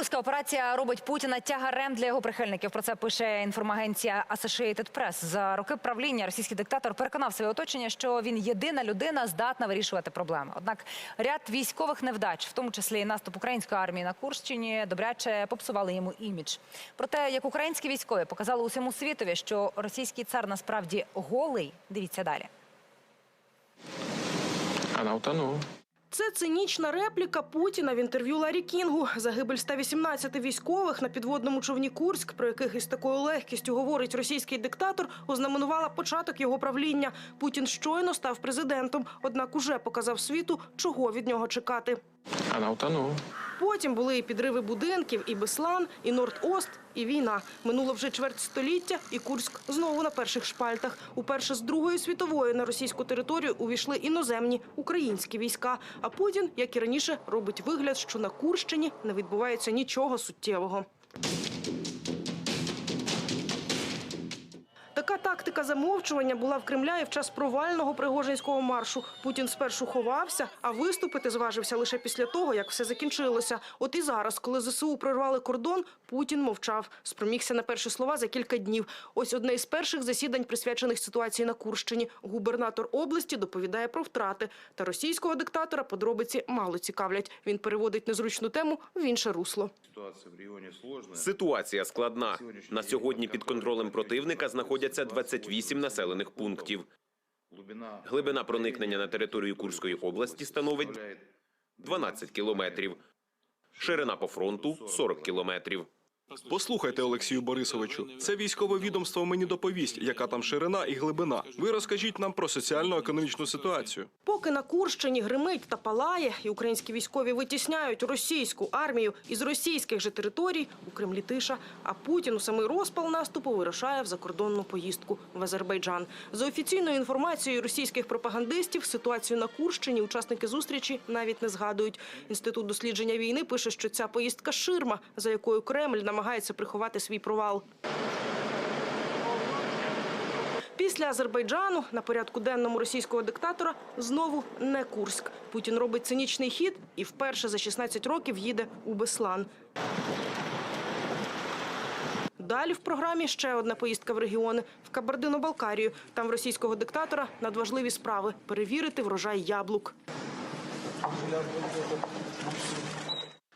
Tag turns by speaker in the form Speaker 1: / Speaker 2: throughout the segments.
Speaker 1: Курська операція робить Путіна тягарем для його прихильників. Про це пише інформагенція Associated Press. За роки правління російський диктатор переконав своє оточення, що він єдина людина здатна вирішувати проблеми. Однак ряд військових невдач, в тому числі і наступ української армії на Курщині, добряче попсували йому імідж. Про те, як українські військові показали усьому світові, що російський цар насправді голий. Дивіться далі.
Speaker 2: Она утонула.
Speaker 3: Це цинічна репліка Путіна в інтерв'ю Ларі Кінгу. Загибель 118 військових на підводному човні Курськ, про яких із такою легкістю говорить російський диктатор, ознаменувала початок його правління. Путін щойно став президентом, однак уже показав світу, чого від нього чекати.
Speaker 2: Вона утонула.
Speaker 3: Потім були і підриви будинків, і Беслан, і Норд-Ост, і війна. Минуло вже чверть століття, і Курськ знову на перших шпальтах. Уперше з Другої світової на російську територію увійшли іноземні українські війська. А Путін, як і раніше, робить вигляд, що на Курщині не відбувається нічого суттєвого. Така тактика замовчування була в Кремля і в час провального пригожинського маршу. Путін спершу ховався, а виступити зважився лише після того, як все закінчилося. От і зараз, коли ЗСУ прорвали кордон, Путін мовчав. Спромігся на перші слова за кілька днів. Ось одне із перших засідань, присвячених ситуації на Курщині. Губернатор області доповідає про втрати. Та російського диктатора подробиці мало цікавлять. Він переводить незручну тему в інше русло.
Speaker 4: Ситуація складна. На сьогодні під контролем противника знаходяться 28 населених пунктів. Глибина проникнення на територію Курської області становить
Speaker 5: составляет
Speaker 4: 12 кілометрів. Ширина по фронту 40 кілометрів.
Speaker 6: Послухайте, Олексію Борисовичу, це військове відомство мені доповість, яка там ширина і глибина. Ви розкажіть нам про соціально-економічну ситуацію.
Speaker 3: Поки на Курщині гримить та палає, і українські військові витісняють російську армію із російських же територій, у Кремлі тиша. А Путін у самий розпал наступу вирушає в закордонну поїздку в Азербайджан. За офіційною інформацією російських пропагандистів, ситуацію на Курщині учасники зустрічі навіть не згадують. Інститут дослідження війни пише, що ця поїздка ширма, за якою Кремль намагається приховати свій провал. Після Азербайджану на порядку денному російського диктатора знову не Курськ. Путін робить цинічний хід і вперше за 16 років їде у Беслан. Далі в програмі ще одна поїздка в регіони в Кабардино-Балкарію. Там в російського диктатора надважливі справи перевірити врожай яблук.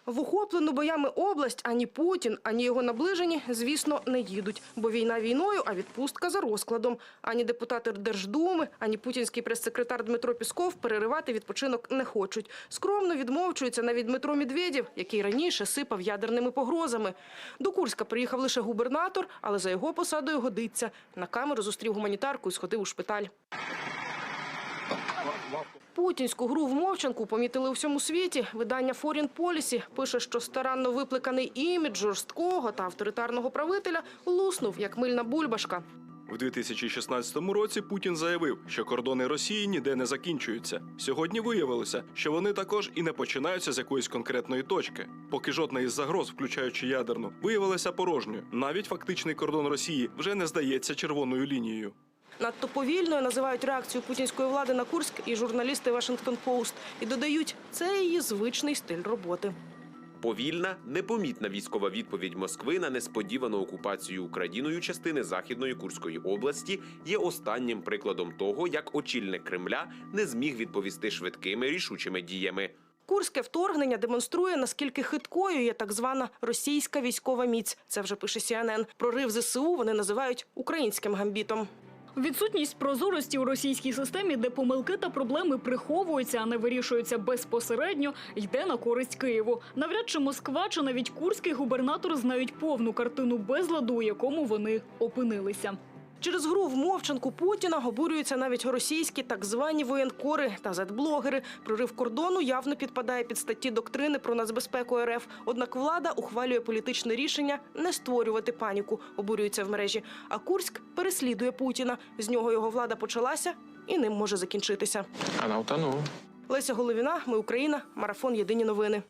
Speaker 3: В охоплену боями область ані Путін, ані його наближені, звісно, не їдуть, бо війна війною, а відпустка за розкладом. Ані депутати Держдуми, ані путінський прес-секретар Дмитро Пісков переривати відпочинок не хочуть. Скромно відмовчується навіть Дмитро Медведєв, який раніше сипав ядерними погрозами. До Курська приїхав лише губернатор, але за його посадою годиться. На камеру зустрів гуманітарку і сходив у шпиталь. Путінську гру в мовчанку помітили у всьому світі. Видання Foreign Policy пише, що старанно випликаний імідж жорсткого та авторитарного правителя луснув, як мильна бульбашка.
Speaker 6: В 2016 році Путін заявив, що кордони Росії ніде не закінчуються. Сьогодні виявилося, що вони також і не починаються з якоїсь конкретної точки. Поки жодна із загроз, включаючи ядерну, виявилася порожньою. Навіть фактичний кордон Росії вже не здається червоною лінією.
Speaker 3: Надто повільною називають реакцію путінської влади на Курськ і журналісти Washington Post. І додають, це її звичний стиль роботи.
Speaker 4: Повільна, непомітна військова відповідь Москви на несподівану окупацію Україною частини Західної Курської області є останнім прикладом того, як очільник Кремля не зміг відповісти швидкими рішучими діями.
Speaker 3: Курське вторгнення демонструє, наскільки хиткою є так звана російська військова міць. Це вже пише CNN. Прорив ЗСУ вони називають українським гамбітом.
Speaker 7: Відсутність прозорості у російській системі, де помилки та проблеми приховуються, а не вирішуються безпосередньо, йде на користь Києву. Навряд чи Москва чи навіть курський губернатор знають повну картину безладу, у якому вони опинилися.
Speaker 3: Через гру в мовчанку Путіна обурюються навіть російські так звані воєнкори та зетблогери. Прорив кордону явно підпадає під статті доктрини про нацбезпеку РФ. Однак влада ухвалює політичне рішення не створювати паніку, обурюються в мережі. А Курськ переслідує Путіна. З нього його влада почалася і ним може закінчитися.
Speaker 2: Она утонула.
Speaker 3: Леся Головіна, ми Україна, марафон Єдині новини.